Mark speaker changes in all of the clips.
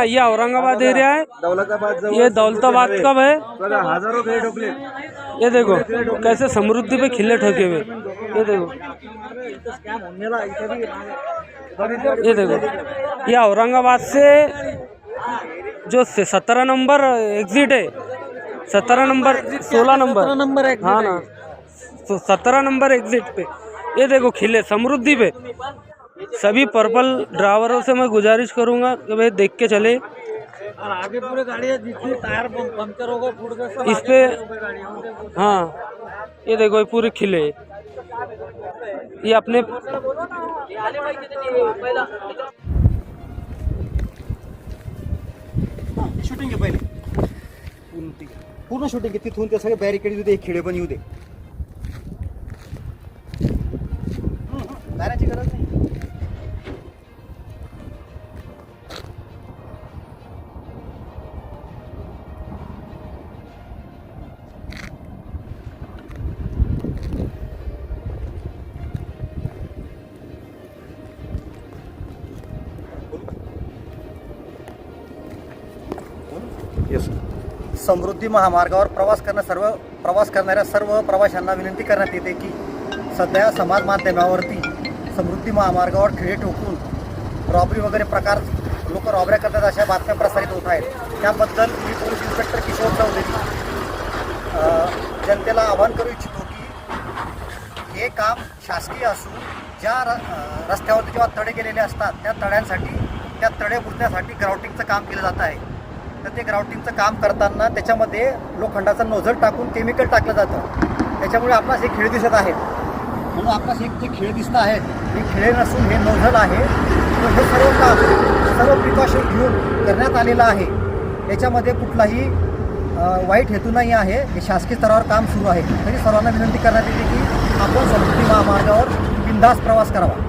Speaker 1: हाँ ये औरंगाबाद एरिया है।
Speaker 2: दौलताबाद
Speaker 1: ये दौलताबाद कब है?
Speaker 2: हजारो खेळ ठोकले
Speaker 1: ये देखो कैसे समृद्धि पे खिले ठोके हुए। ये देखो। ये देखो। ये औरंगाबाद से जो सत्रह नंबर एग्जिट है। सत्रह नंबर सोलह नंबर।
Speaker 3: नंबर है
Speaker 1: हाँ। ना। तो सत्रह नंबर एग्जिट पे। ये देखो खिले समृद्धि पे। सभी पर्पल ड्राइवरों से मैं गुजारिश करूँगा कि भाई देख के चले।
Speaker 3: और आगे पूरे गाड़ियाँ जितनी टायर पंक्चर होगा फूट गए
Speaker 1: इस पे
Speaker 3: हो
Speaker 1: ये देखो ये पूरे खिले। ये अपने
Speaker 2: शूटिंग पहिले। पूर्ण शूटिंग तिथून ते सगळे बॅरिकेड येऊ दे खेडे पण येऊ दे गरज नाही समृद्धी महामार्गावर प्रवास करणं सर्व प्रवास करणाऱ्या सर्व प्रवाशांना विनंती करण्यात येते की सध्या समाज माध्यमावरती समृद्धी महामार्गावर खिळे ठोकून रॉबरी वगैरे प्रकार लोक रॉबऱ्या करतात अशा बातम्या प्रसारित होत आहेत. त्याबद्दल मी पोलीस इन्स्पेक्टर किशोर चौधरी जनतेला आवाहन करू इच्छितो की हे काम शासकीय असून ज्या र रस्त्यावरती जेव्हा तडे गेलेले असतात त्या तड्यांसाठी त्या तडे बुजण्यासाठी ग्राउटिंगचं काम केलं जात आहे. तर ते ग्राउंडिंगचं काम करताना त्याच्यामध्ये लोखंडाचं नोझल टाकून केमिकल टाकलं जातं. त्याच्यामुळे आपणास हे खेळ दिसत आहेत. म्हणून आपणास एक जे खेळ दिसत आहेत हे खिळे नसून हे नोझल आहे. तर हे सर्व काम सर्व प्रिकॉशन घेऊन करण्यात आलेलं आहे. याच्यामध्ये कुठलाही वाईट हेतू नाही आहे. हे शासकीय स्तरावर काम सुरू आहे. तरी सर्वांना विनंती करण्यात येते की आपण समृद्धी महामार्गावर बिंदास प्रवास करावा.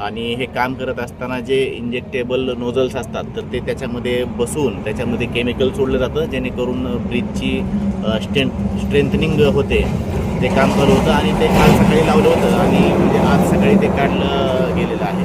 Speaker 4: आणि हे काम करत असताना जे इंजेक्टेबल नोझल्स असतात तर ते त्याच्यामध्ये बसून त्याच्यामध्ये केमिकल सोडलं जातं जेणेकरून ब्रिजची स्ट्रेंथ स्ट्रेंथनिंग होते. ते काम करत होतं आणि ते काल सकाळी लावलं होतं आणि म्हणजे आज सकाळी ते काढलं गेलेलं आहे.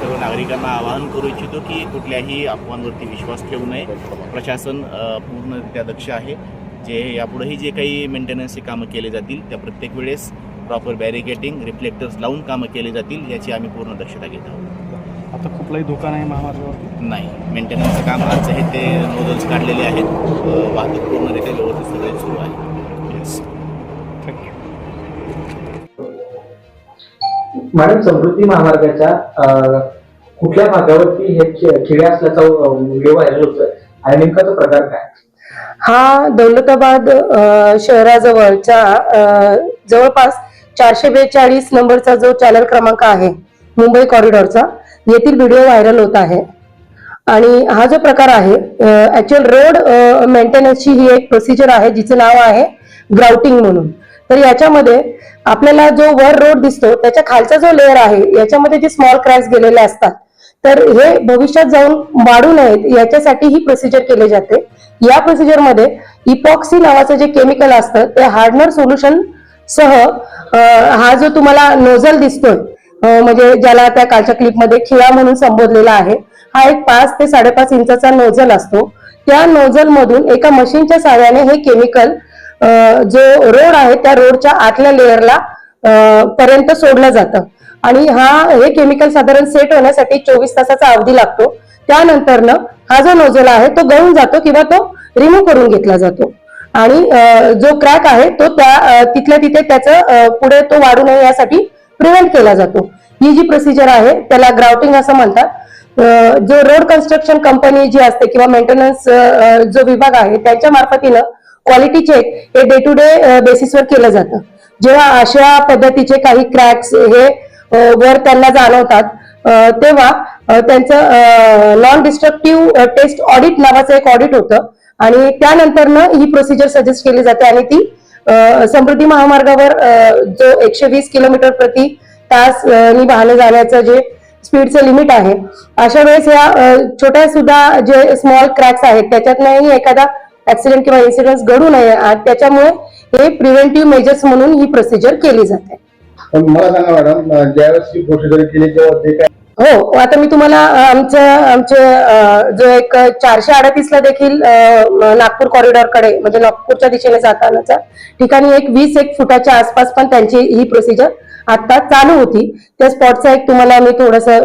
Speaker 4: सर्व नागरिकांना आवाहन करू इच्छितो की कुठल्याही अफवांवरती विश्वास ठेवू नये. प्रशासन पूर्णरित्या दक्ष आहे. जे यापुढेही जे काही मेंटेनन्सची कामं केले जातील त्या प्रत्येक वेळेस प्रॉपर बॅरिकेटिंग रिफ्लेक्टर्स लावून कामं केली जातील याची आम्ही पूर्ण दक्षता घेत आहोत.
Speaker 5: आता कुठलाही धोका नाही महामार्गावरती?
Speaker 4: नाही. मेंटेनन्सचं काम आज आहे ते नोडल्स काढलेले आहेत. वाहतूक पूर्णरित्या व्यवस्थित सगळे सुरू आहे.
Speaker 6: मॅडम समृद्धी महामार्गाच्या कुठल्या भागावरती हे खि- खिळे असल्याचा व्हिडिओ व्हायरल होतोय. आणि नेमका तो प्रकार काय?
Speaker 7: हा दौलताबाद शहराजवळच्या जवळपास चारशे बेचाळीस नंबरचा जो चॅनल क्रमांक आहे मुंबई कॉरिडॉरचा येथील व्हिडिओ व्हायरल होत आहे. आणि हा जो प्रकार आहे ऍक्च्युअल रोड मेंटेनन्सची ही एक प्रोसिजर आहे जिचं नाव आहे ग्राउटिंग म्हणून. तर याच्यामध्ये आपल्याला जो वर रोड दिसतो त्याच्या खालचा जो लेअर आहे याच्यामध्ये जे स्मॉल क्रॅक्स गेलेले असतात तर हे भविष्यात जाऊन वाढू नयेत याच्यासाठी ही प्रोसिजर केली जाते. या प्रोसिजरमध्ये इपॉक्सी नावाचं जे केमिकल असतं ते हार्डनर सोल्युशन सह हा जो तुम्हाला नोझल दिसतोय म्हणजे ज्याला त्या कालच्या क्लिपमध्ये खिळा म्हणून संबोधलेला आहे हा एक पाच ते साडेपाच इंचाचा नोझल असतो. त्या नोझल मधून एका मशीनच्या सहाय्याने हे केमिकल जो रोड आहे त्या रोडच्या आतल्या लेअरला पर्यंत सोडलं जातं. आणि हा हे केमिकल साधारण सेट होण्यासाठी चोवीस तासाचा अवधी लागतो. त्यानंतरनं हा जो नोजल आहे तो गळून जातो किंवा तो रिमूव्ह करून घेतला जातो. आणि जो क्रॅक आहे तो त्या तिथल्या तिथे त्याचं पुढे तो वाढू नये यासाठी प्रिव्हेंट केला जातो. ही जी प्रोसिजर आहे त्याला ग्राउटिंग असं म्हणतात. जो रोड कन्स्ट्रक्शन कंपनी जी असते किंवा मेंटेनन्स जो विभाग आहे त्यांच्या मार्फतीनं क्वालिटी चेक हे डे टू डे बेसिसवर केलं जातं. जेव्हा अशा पद्धतीचे काही क्रॅक्स हे वर त्यांना जाणवतात तेव्हा त्यांचं नॉन डिस्ट्रक्टिव्ह टेस्ट ऑडिट नावाचं एक ऑडिट होतं. आणि त्यानंतरनं ही प्रोसिजर सजेस्ट केली जाते आणि ती समृद्धी महामार्गावर जो एकशे वीस किलोमीटर प्रति तास नि नी जाण्याचं जे स्पीडचं लिमिट आहे अशा वेळेस या छोट्या सुद्धा जे स्मॉल क्रॅक्स आहेत त्याच्यातनंही एखादा ऍक्सिडेंट किंवा इन्सिडेंट घडू नये आणि त्याच्यामुळे हे प्रिव्हेंटिव्ह मेजर्स म्हणून ही प्रोसिजर केली जाते.
Speaker 8: मला सांगा मॅडम ज्यावेळेस प्रोसिजर केली तेव्हा
Speaker 7: हो आता मी तुम्हाला आमचं आमचे जो एक चारशे अडतीसला देखील नागपूर कॉरिडॉरकडे म्हणजे नागपूरच्या दिशेने जातानाचा ठिकाणी एक वीस एक फुटाच्या आसपास पण त्यांची ही प्रोसिजर आता चालू होती. त्या स्पॉटचा एक तुम्हाला मी थोडस हे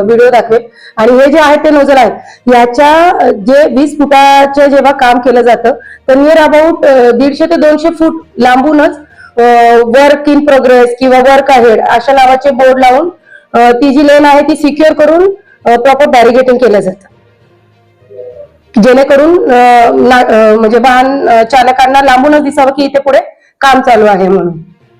Speaker 7: व्हिडिओ दाखवेल आणि हे जे आहे ते नोजल आहे याच्या जे वीस फुटाचं जेव्हा काम केलं जातं तर नियर अबाउट दीडशे ते दोनशे फूट लांबूनच वर्क इन प्रोग्रेस किंवा वर्क अहेड अशा नावाचे बोर्ड लावून ती जी लेन आहे ती सिक्युअर करून प्रॉपर बॅरिगेटिंग केलं जातं. जेणेकरून म्हणजे वाहन चालकांना लांबूनच दिसावं की इथे पुढे काम चालू आहे म्हणून.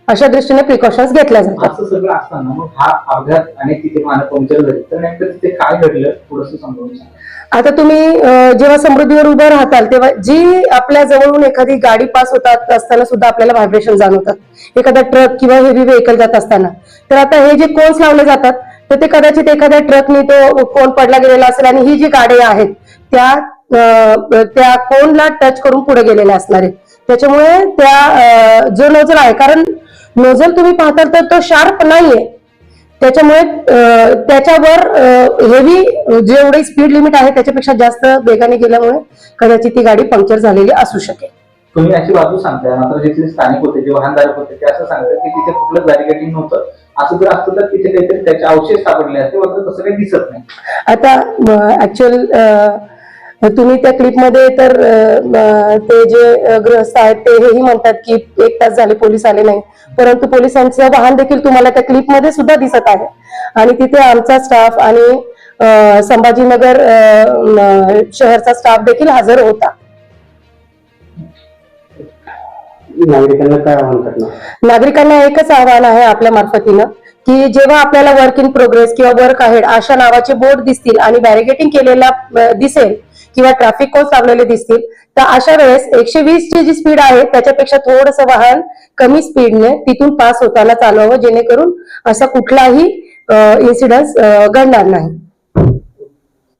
Speaker 7: अशा दृष्टीने प्रिकॉशन्स घेतल्या जातात.
Speaker 6: असं सगळं असताना मग हा अपघात आणि तिथे वाहनं पंक्चर झाली तर नेमकं तिथे काय घडलं? थोडस समजावून सांगा
Speaker 7: आता तुम्ही अ, जेव्हा समृद्धीवर उभं राहताल तेव्हा जी आपल्या जवळून एखादी गाडी पास होतात असताना सुद्धा आपल्याला व्हायब्रेशन जाणवतात. एखादा ट्रक किंवा हेवी व्हेकल जात असताना. तर आता हे जे कोन्स लावले जातात तर ते कदाचित एखाद्या ट्रकने तो कोन पडला गेलेला असेल आणि ही जी गाडी आहेत त्या अ, त्या कोनला टच करून पुढे गेलेल्या असणार आहेत. त्याच्यामुळे त्या अ, जो नोझल आहे कारण नोझल तुम्ही पाहताल तर तो शार्प नाहीये. त्याच्यामुळे त्याच्यावर हेवी जेवढी स्पीड लिमिट आहे त्याच्यापेक्षा जास्त वेगाने गेल्यामुळे कदाचित ती गाडी पंक्चर झालेली असू शकेल.
Speaker 6: तुम्ही अशी बाजू सांगताय. मात्र जिथले स्थानिक होते जे वाहनधारक होते ते असं सांगतात की तिथे कुठलं बॅरिकेटिंग नव्हतं. असं जर असतं तर तिथे काहीतरी त्याचे अवशेष सापडले असते. मात्र तसं काही दिसत नाही.
Speaker 7: आता ऍक्च्युअल तुम्ही त्या क्लिपमध्ये तर ते जे अं, गृहस्थ आहेत ते हेही म्हणतात की एक तास झाले पोलीस आले नाही. परंतु पोलिसांचं वाहन देखील तुम्हाला त्या क्लिपमध्ये सुद्धा दिसत आहे. आणि तिथे आमचा स्टाफ आणि संभाजीनगर शहरचा स्टाफ देखील हजर होता.
Speaker 6: नागरिकांना
Speaker 7: एकच आव्हान आहे आपल्या मार्फतीनं की जेव्हा आपल्याला वर्क इन प्रोग्रेस किंवा वर्क अहेड अशा नावाचे बोर्ड दिसतील आणि बॅरिगेटिंग केलेला दिसेल किंवा ट्रॅफिक कोन्स लावलेले दिसतील तर अशा वेळेस एकशे वीसची जी स्पीड आहे त्याच्यापेक्षा थोडंसं वाहन कमी स्पीडने तिथून पास होताना चालवावं जेणेकरून असा कुठलाही इन्सिडन्स घडणार नाही.